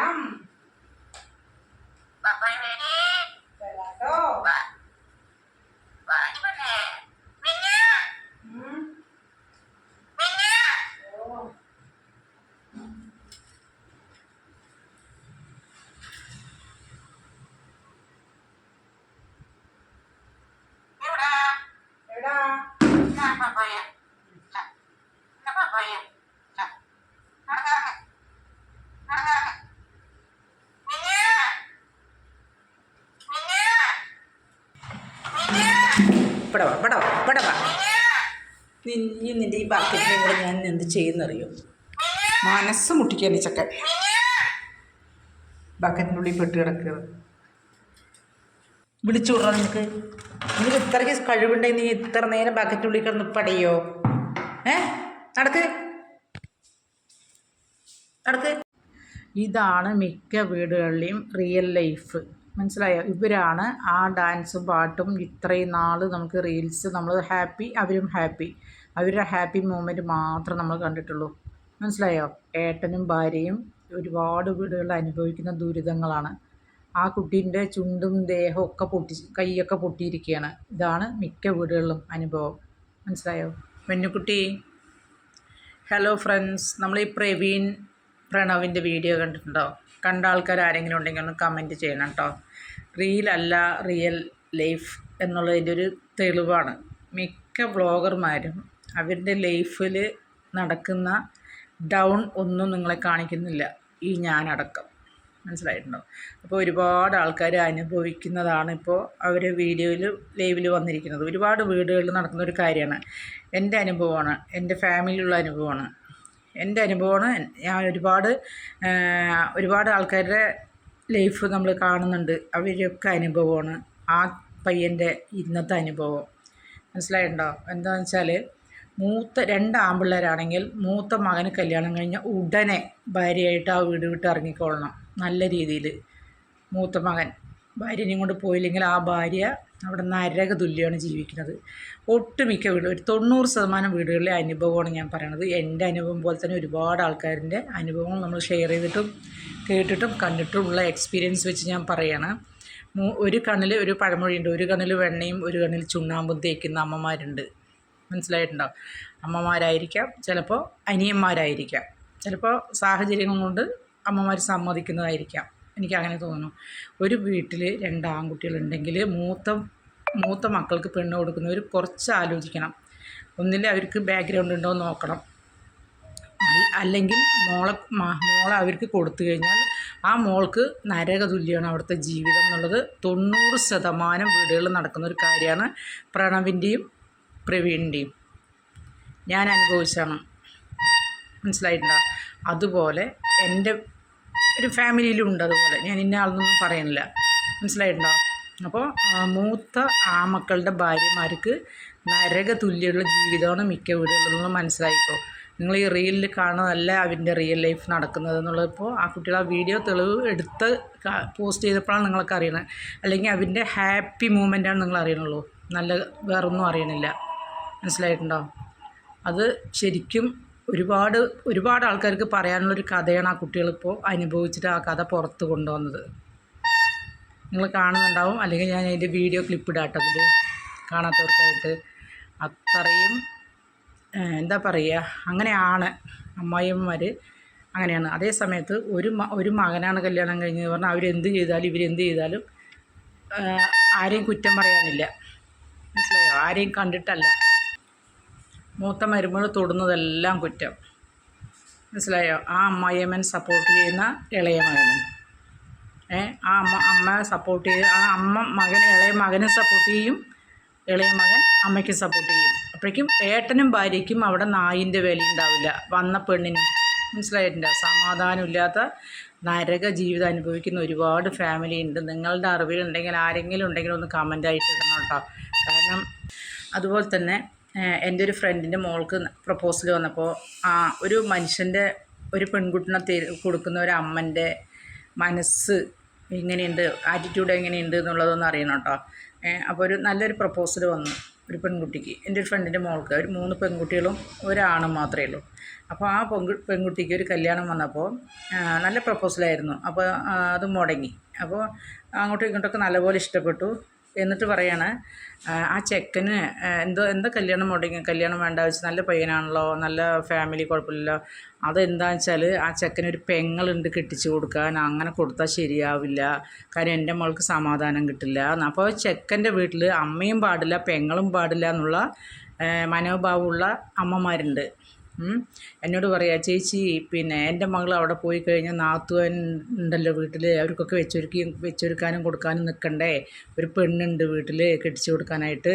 പറയാം ഇവിടെ വാ ഇവിടെ വാ ഇവിടെ വാ. നിന്റെ ഈ ബക്കറ്റിനെ കൂടെ ഞാൻ എന്ത് ചെയ്യുന്നറിയോ? മനസ്സ് മുട്ടിക്കാൻ ഈ ചക്കൻ. ബക്കറ്റിനുള്ളിൽ പെട്ട് കിടക്കുക. വിളിച്ചു വിടണം നിനക്ക്. നിനക്ക് ഇത്രയ്ക്ക് കഴിവുണ്ടെങ്കിൽ നീ ഇത്ര നേരം ബക്കറ്റിനുള്ളിൽ കിടന്ന് പടയോ? ഏ? നടക്ക്. നടക്ക്. ഇതാണ് മിക്ക വീടുകളിലെയും റിയൽ ലൈഫ് മനസ്സിലായോ? ഇവരാണ് ആ ഡാൻസും പാട്ടും ഇത്രയും നാൾ നമുക്ക് റീൽസ് നമ്മൾ ഹാപ്പി അവരും ഹാപ്പി അവരുടെ ഹാപ്പി മൂമെന്റ് മാത്രം നമ്മൾ കണ്ടിട്ടുള്ളൂ. മനസ്സിലായോ? ഏട്ടനും ഭാര്യയും ഒരുപാട് വീടുകളിൽ അനുഭവിക്കുന്ന ദുരിതങ്ങളാണ്. ആ കുട്ടീന്റെ ചുണ്ടും ദേഹവും ഒക്കെ പൊട്ടി കൈയൊക്കെ പൊട്ടിയിരിക്കുകയാണ്. ഇതാണ് മിക്ക വീടുകളിലും അനുഭവം. മനസ്സിലായോ? പെണ്ണുക്കുട്ടി ഹലോ ഫ്രണ്ട്സ് നമ്മൾ ഈ പ്രവീൺ പ്രണവിന്റെ വീഡിയോ കണ്ടിട്ടുണ്ടോ? കണ്ട ആൾക്കാർ ആരെങ്കിലും ഉണ്ടെങ്കിൽ ഒന്ന് കമന്റ് ചെയ്യണം കേട്ടോ അല്ല റിയൽ ലൈഫ് എന്നുള്ളതിന്റെ ഒരു തെളിവാണ്. മിക്ക വ്ളോഗർമാരും അവരുടെ ലൈഫിൽ നടക്കുന്ന ഡൗൺ ഒന്നും നിങ്ങളെ കാണിക്കുന്നില്ല. ഈ ഞാനടക്കം. മനസ്സിലായിട്ടുണ്ടോ? അപ്പോൾ ഒരുപാട് ആൾക്കാർ അനുഭവിക്കുന്നതാണ് ഇപ്പോൾ അവർ വീഡിയോയിൽ ലൈവിൽ വന്നിരിക്കുന്നത്. ഒരുപാട് വീടുകളിൽ നടക്കുന്ന ഒരു കാര്യമാണ്. എന്റെ അനുഭവമാണ്. എന്റെ ഫാമിലിയിലുള്ള അനുഭവമാണ്. എന്റെ അനുഭവമാണ്. ഞാൻ ഒരുപാട് ഒരുപാട് ആൾക്കാരുടെ ലൈഫ് നമ്മൾ കാണുന്നുണ്ട്. അവരൊക്കെ അനുഭവമാണ്. ആ പയ്യന്റെ ഇന്നത്തെ അനുഭവം. മനസ്സിലായിട്ടുണ്ടോ എന്താണെന്ന് വെച്ചാൽ മൂത്ത രണ്ട് ആൺപിള്ളേരാണെങ്കിൽ മൂത്ത മകന് കല്യാണം കഴിഞ്ഞ ഉടനെ ഭാര്യയായിട്ട് ആ വീട് വിട്ട് ഇറങ്ങിക്കൊള്ളണം നല്ല രീതിയിൽ മൂത്ത മകൻ ഭാര്യനെയും കൊണ്ട് പോയില്ലെങ്കിൽ ആ ഭാര്യ അവിടെ നരക തുല്യമാണ് ജീവിക്കുന്നത്. ഒട്ടുമിക്ക വീട് ഒരു തൊണ്ണൂറ് ശതമാനം വീടുകളിലെ അനുഭവമാണ് ഞാൻ പറയണത്. എന്റെ അനുഭവം പോലെ തന്നെ ഒരുപാട് ആൾക്കാരിന്റെ അനുഭവങ്ങൾ നമ്മൾ ഷെയർ ചെയ്തിട്ടും കേട്ടിട്ടും കണ്ടിട്ടും ഉള്ള എക്സ്പീരിയൻസ് വെച്ച് ഞാൻ പറയാണ്. ഒരു കണ്ണിൽ ഒരു പഴമൊഴിയുണ്ട് ഒരു കണ്ണിൽ വെണ്ണയും ഒരു കണ്ണിൽ ചുണ്ണാമ്പും തേക്കുന്ന അമ്മമാരുണ്ട്. മനസ്സിലായിട്ടുണ്ടാവും അമ്മമാരായിരിക്കാം ചിലപ്പോൾ അനിയന്മാരായിരിക്കാം. ചിലപ്പോൾ സാഹചര്യങ്ങൾ കൊണ്ട് അമ്മമാർ സമ്മതിക്കുന്നതായിരിക്കാം. എനിക്ക് അങ്ങനെ തോന്നുന്നു. ഒരു വീട്ടിൽ രണ്ട് ആൺകുട്ടികളുണ്ടെങ്കിൽ മൂത്ത മൂത്ത മക്കൾക്ക് പെണ്ണ് കൊടുക്കുന്നവർ കുറച്ച് ആലോചിക്കണം. ഒന്നിൽ അവർക്ക് ബാക്ക്ഗ്രൗണ്ട് ഉണ്ടോ എന്ന് നോക്കണം. അല്ലെങ്കിൽ മോളെ മോളെ അവർക്ക് കൊടുത്തു കഴിഞ്ഞാൽ ആ മോൾക്ക് നരക തുല്യമാണ് അവിടുത്തെ ജീവിതം എന്നുള്ളത് തൊണ്ണൂറ് ശതമാനം വീടുകളിൽ നടക്കുന്ന ഒരു കാര്യമാണ് പ്രണവിന്റെയും പ്രവീണിന്റെയും ഞാൻ അനുഭവിച്ചാണ് മനസ്സിലായിട്ടുണ്ടോ? അതുപോലെ എന്റെ ഒരു ഫാമിലിയിലും ഉണ്ട് അതുപോലെ. ഞാൻ ഇന്ന ആളെന്നൊന്നും പറയുന്നില്ല. മനസ്സിലായിട്ടുണ്ടോ? അപ്പോൾ മൂത്ത ആമക്കളുടെ ഭാര്യമാർക്ക് നരക തുല്യമുള്ള ജീവിതമാണ് മിക്ക വീടുകളിലും മനസ്സിലായിക്കോ. നിങ്ങൾ ഈ റീലിൽ കാണുന്നതല്ല അവന്റെ റിയൽ ലൈഫ് നടക്കുന്നത് എന്നുള്ളത്. ഇപ്പോൾ ആ കുട്ടികൾ ആ വീഡിയോ തെളിവ് എടുത്ത് പോസ്റ്റ് ചെയ്തപ്പോഴാണ് നിങ്ങൾക്ക് അറിയണത് അല്ലെങ്കിൽ അവന്റെ ഹാപ്പി മൂമെന്റാണ് നിങ്ങൾ അറിയണുള്ളൂ നല്ല വേറൊന്നും അറിയണില്ല. മനസ്സിലായിട്ടുണ്ടോ? അത് ശരിക്കും ഒരുപാട് ഒരുപാട് ആൾക്കാർക്ക് പറയാനുള്ളൊരു കഥയാണ് ആ കുട്ടികളിപ്പോൾ അനുഭവിച്ചിട്ട് ആ കഥ പുറത്ത് കൊണ്ടുവന്നത്. നിങ്ങൾ കാണുന്നുണ്ടാവും. അല്ലെങ്കിൽ ഞാൻ അതിന്റെ വീഡിയോ ക്ലിപ്പ് ഇടാട്ടോ. അതിൽ കാണാത്തവർക്കായിട്ട് അത്രയും എന്താ പറയുക അങ്ങനെയാണ് അമ്മായിയമ്മമാർ അങ്ങനെയാണ്. അതേ സമയത്ത് ഒരു ഒരു മകനാണ് കല്യാണം കഴിഞ്ഞത് പറഞ്ഞാൽ അവരെന്ത് ചെയ്താലും ഇവരെന്ത് ചെയ്താലും ആരെയും കുറ്റം പറയാനില്ല. മനസ്സിലായോ? ആരെയും കണ്ടിട്ടല്ല. മൂത്ത മരുമകൾ തൊടുന്നതെല്ലാം കുറ്റം. മനസ്സിലായോ? ആ അമ്മായിയമ്മൻ സപ്പോർട്ട് ചെയ്യുന്ന ഇളയ മകനും ഏ ആ അമ്മ അമ്മ സപ്പോർട്ട് ചെയ്ത് ആ അമ്മ മകൻ ഇളയ മകനെ സപ്പോർട്ട് ചെയ്യും. ഇളയ മകൻ അമ്മയ്ക്ക് സപ്പോർട്ട് ചെയ്യും. അപ്പോഴേക്കും ഏട്ടനും ഭാര്യയ്ക്കും അവിടെ നായിന്റെ വില ഉണ്ടാവില്ല. വന്ന പെണ്ണിനും. മനസ്സിലായിട്ടില്ല സമാധാനമില്ലാത്ത നരക ജീവിതം അനുഭവിക്കുന്ന ഒരുപാട് ഫാമിലി ഉണ്ട്. നിങ്ങളുടെ അറിവിലുണ്ടെങ്കിൽ ആരെങ്കിലും ഉണ്ടെങ്കിൽ ഒന്ന് കമന്റ് ആയിട്ട് ഇടണം കേട്ടോ. കാരണം അതുപോലെ തന്നെ എന്റെ ഒരു ഫ്രണ്ടിന്റെ മോൾക്ക് പ്രപ്പോസൽ വന്നപ്പോൾ ആ ഒരു മനുഷ്യന്റെ ഒരു പെൺകുട്ടിനെ തരു കൊടുക്കുന്ന ഒരു അമ്മന്റെ മനസ്സ് എങ്ങനെയുണ്ട് ആറ്റിറ്റ്യൂഡ് എങ്ങനെയുണ്ട് എന്നുള്ളതൊന്നും അറിയണം കേട്ടോ അപ്പോൾ ഒരു നല്ലൊരു പ്രപ്പോസൽ വന്നു ഒരു പെൺകുട്ടിക്ക്. എന്റെ ഒരു ഫ്രണ്ടിന്റെ മോൾക്ക് ഒരു മൂന്ന് പെൺകുട്ടികളും ഒരാണും മാത്രമേ ഉള്ളൂ. അപ്പോൾ ആ പെൺകു പെൺകുട്ടിക്ക് ഒരു കല്യാണം വന്നപ്പോൾ നല്ല പ്രപ്പോസലായിരുന്നു അപ്പോൾ അത് മുടങ്ങി. അപ്പോൾ അങ്ങോട്ടും ഇങ്ങോട്ടൊക്കെ നല്ലപോലെ ഇഷ്ടപ്പെട്ടു. എന്നിട്ട് പറയാണ് ആ, ചെക്കന് എന്തോ എന്താ കല്യാണം മുടങ്ങി കല്യാണം വേണ്ട വെച്ച് നല്ല പയ്യനാണല്ലോ നല്ല ഫാമിലി കുഴപ്പമില്ലല്ലോ. അതെന്താണെന്ന് വെച്ചാൽ ആ ചെക്കനൊരു പെങ്ങളുണ്ട് കെട്ടിച്ചു കൊടുക്കാൻ അങ്ങനെ കൊടുത്താൽ ശരിയാവില്ല. കാര്യം എന്റെ മോൾക്ക് സമാധാനം കിട്ടില്ല. അപ്പോൾ ചെക്കന്റെ വീട്ടിൽ അമ്മയും പാടില്ല പെങ്ങളും പാടില്ല എന്നുള്ള മനോഭാവമുള്ള അമ്മമാരുണ്ട്. എന്നോട് പറയാ ചേച്ചി പിന്നെ എന്റെ മകൾ അവിടെ പോയി കഴിഞ്ഞാൽ നാത്തുവൻ ഉണ്ടല്ലോ വീട്ടിൽ അവർക്കൊക്കെ വെച്ചൊരുക്കി വെച്ചൊരുക്കാനും കൊടുക്കാനും നിൽക്കണ്ടേ. ഒരു പെണ്ണുണ്ട് വീട്ടിൽ കെട്ടിച്ചു കൊടുക്കാനായിട്ട്.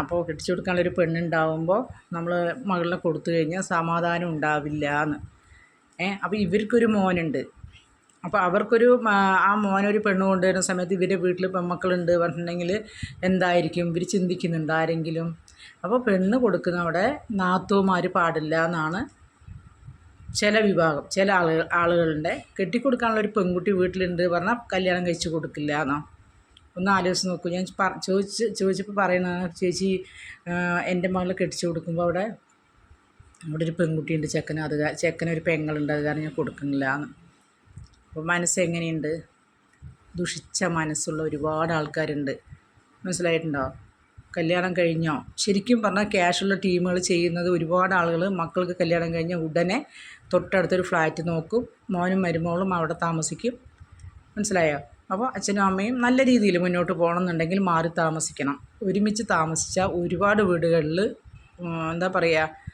അപ്പോൾ കെട്ടിച്ചു കൊടുക്കാനുള്ളൊരു പെണ്ണുണ്ടാവുമ്പോൾ നമ്മൾ മകളിനെ കൊടുത്തു കഴിഞ്ഞാൽ സമാധാനം ഉണ്ടാവില്ല എന്ന് ഏ അപ്പോൾ ഇവർക്കൊരു മോനുണ്ട്. അപ്പോൾ അവർക്കൊരു ആ മോനൊരു പെണ്ണ് കൊണ്ടുവരുന്ന സമയത്ത് ഇവരുടെ വീട്ടിൽ പെൺമക്കളുണ്ട് പറഞ്ഞിട്ടുണ്ടെങ്കിൽ എന്തായിരിക്കും? ഇവർ ചിന്തിക്കുന്നുണ്ട് ആരെങ്കിലും? അപ്പോൾ പെണ്ണ് കൊടുക്കുന്നവിടെ നാത്തുമാർ പാടില്ല എന്നാണ് ചില വിഭാഗം ചില ആളുകൾ ആളുകളുടെ കെട്ടിക്കൊടുക്കാനുള്ള ഒരു പെൺകുട്ടി വീട്ടിലുണ്ട് പറഞ്ഞാൽ കല്യാണം കഴിച്ച് കൊടുക്കില്ല എന്നോ. ഒന്ന് ആലോചിച്ച് നോക്കൂ. ഞാൻ ചോദിച്ച് ചോദിച്ചപ്പോൾ പറയണ ചേച്ചി എന്റെ മകളെ കെട്ടിച്ച് കൊടുക്കുമ്പോൾ അവിടെ അവിടെ ഒരു പെൺകുട്ടിയുണ്ട് ചെക്കന് അത് കാ- ചെക്കനൊരു പെങ്ങളുണ്ട് അത് കാരണം ഞാൻ കൊടുക്കുന്നില്ല എന്ന്. അപ്പോൾ മനസ്സ് എങ്ങനെയുണ്ട്? ദുഷിച്ച മനസ്സുള്ള ഒരുപാട് ആൾക്കാരുണ്ട്. മനസ്സിലായിട്ടുണ്ടോ? കല്യാണം കഴിഞ്ഞോ? ശരിക്കും പറഞ്ഞാൽ ക്യാഷുള്ള ടീമുകൾ ചെയ്യുന്നത് ഒരുപാട് ആളുകൾ മക്കൾക്ക് കല്യാണം കഴിഞ്ഞ ഉടനെ തൊട്ടടുത്തൊരു ഫ്ലാറ്റ് നോക്കും. മോനും മരുമോളും അവിടെ താമസിക്കും. മനസ്സിലായോ? അപ്പോൾ അച്ഛനും അമ്മയും നല്ല രീതിയിൽ മുന്നോട്ട് പോകണമെന്നുണ്ടെങ്കിൽ മാറി താമസിക്കണം. ഒരുമിച്ച് താമസിച്ചാൽ ഒരുപാട് വീടുകളിൽ എന്താ പറയുക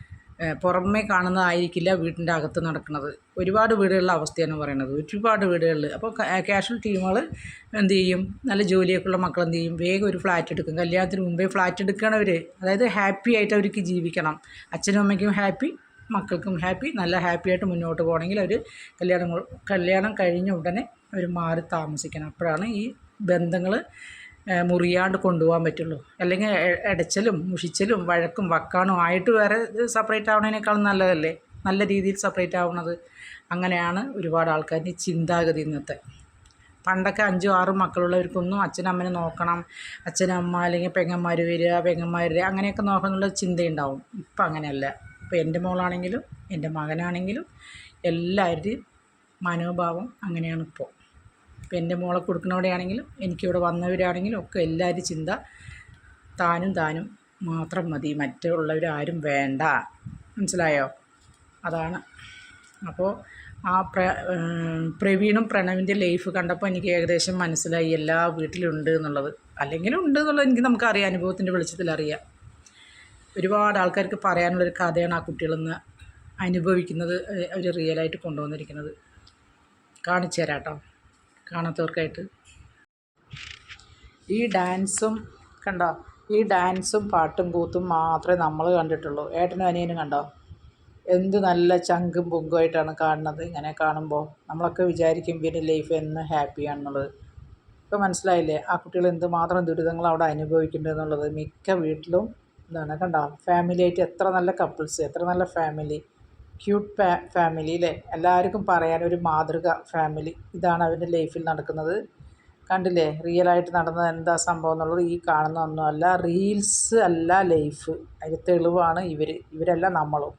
പുറമേ കാണുന്നതായിരിക്കില്ല വീടിന്റെ അകത്ത് നടക്കുന്നത്. ഒരുപാട് വീടുകളിലെ അവസ്ഥയാണ് പറയുന്നത്. ഒരുപാട് വീടുകളിൽ അപ്പോൾ ക്യാഷ്വൽ ടീമുകൾ എന്ത് ചെയ്യും? നല്ല ജോലിയൊക്കെ ഉള്ള മക്കൾ എന്ത് ചെയ്യും? വേഗം ഒരു ഫ്ലാറ്റ് എടുക്കും. കല്യാണത്തിന് മുമ്പേ ഫ്ലാറ്റ് എടുക്കണവർ അതായത് ഹാപ്പി ആയിട്ട് അവർക്ക് ജീവിക്കണം. അച്ഛനും അമ്മയ്ക്കും ഹാപ്പി മക്കൾക്കും ഹാപ്പി നല്ല ഹാപ്പി ആയിട്ട് മുന്നോട്ട് പോകണമെങ്കിൽ അവർ കല്യാണം കല്യാണം കഴിഞ്ഞ ഉടനെ അവർ മാറി താമസിക്കണം. അപ്പോഴാണ് ഈ ബന്ധങ്ങൾ മുറിയാണ്ട് കൊണ്ടുപോകാൻ പറ്റുള്ളൂ. അല്ലെങ്കിൽ അടച്ചലും മുഷിച്ചലും വഴക്കും വക്കാണും ആയിട്ട് വേറെ സെപ്പറേറ്റ് ആവണതിനേക്കാളും നല്ലതല്ലേ? നല്ല രീതിയിൽ സെപ്പറേറ്റ് ആവുന്നത് അങ്ങനെയാണ് ഒരുപാട് ആൾക്കാരുടെ ചിന്താഗതി ഇന്നത്തെ. പണ്ടൊക്കെ അഞ്ചും ആറും മക്കളുള്ളവർക്കൊന്നും അച്ഛനമ്മനെ നോക്കണം. അച്ഛനമ്മ അല്ലെങ്കിൽ പെങ്ങന്മാർ വരിക പെങ്ങന്മാർ അങ്ങനെയൊക്കെ നോക്കാനുള്ള ചിന്തയുണ്ടാവും. ഇപ്പം അങ്ങനെയല്ല. ഇപ്പം എന്റെ മോളാണെങ്കിലും എന്റെ മകനാണെങ്കിലും എല്ലാവരുടെയും മനോഭാവം അങ്ങനെയാണ് ഇപ്പോൾ. ഇപ്പം എന്റെ മോളെ കൊടുക്കുന്നവിടെയാണെങ്കിലും എനിക്കിവിടെ വന്നവരാണെങ്കിലും ഒക്കെ എല്ലാവരും ചിന്ത താനും താനും മാത്രം മതി. മറ്റുള്ളവരാരും വേണ്ട. മനസ്സിലായോ? അതാണ്. അപ്പോൾ ആ പ്ര പ്രവീണും പ്രണവിന്റെ ലൈഫ് കണ്ടപ്പോൾ എനിക്ക് ഏകദേശം മനസ്സിലായി. എല്ലാ വീട്ടിലുണ്ട് എന്നുള്ളത്. അല്ലെങ്കിൽ ഉണ്ട് എന്നുള്ളത് എനിക്ക് നമുക്കറിയാം. അനുഭവത്തിന്റെ വെളിച്ചത്തിൽ അറിയാം. ഒരുപാട് ആൾക്കാർക്ക് പറയാനുള്ളൊരു കഥയാണ് ആ കുട്ടികളെന്ന് അനുഭവിക്കുന്നത് അവർ റിയലായിട്ട് കൊണ്ടുവന്നിരിക്കുന്നത്. കാണിച്ചു തരാം കേട്ടോ. കാണാത്തവർക്കായിട്ട്. ഈ ഡാൻസും കണ്ടോ? ഈ ഡാൻസും പാട്ടും കൂത്തും മാത്രമേ നമ്മൾ കണ്ടിട്ടുള്ളൂ. ഏട്ടനും അനിയനും കണ്ടോ? എന്ത് നല്ല ചങ്കും പൊങ്കുമായിട്ടാണ് കാണുന്നത്. ഇങ്ങനെ കാണുമ്പോൾ നമ്മളൊക്കെ വിചാരിക്കും ഇവരുടെ ലൈഫ് എന്ന് ഹാപ്പിയാണെന്നുള്ളത് ഇപ്പോൾ മനസ്സിലായില്ലേ? ആ കുട്ടികൾ എന്തുമാത്രം ദുരിതങ്ങൾ അവിടെ അനുഭവിക്കുന്നുണ്ടെന്നുള്ളത്. മിക്ക വീട്ടിലും എന്താണ് കണ്ടോ? ഫാമിലിയായിട്ട് എത്ര നല്ല കപ്പിൾസ് എത്ര നല്ല ഫാമിലി ക്യൂട്ട് ഫാമിലി അല്ലേ എല്ലാവർക്കും പറയാനൊരു മാതൃക ഫാമിലി ഇതാണ് അവന്റെ ലൈഫിൽ നടക്കുന്നത്. കണ്ടില്ലേ? റിയലായിട്ട് നടന്നത് എന്താ സംഭവം എന്നുള്ളത് ഈ കാണുന്ന ഒന്നുമല്ല. റീൽസ് അല്ല ലൈഫ് അതിന് തെളിവാണ് ഇവർ ഇവരല്ല നമ്മളും.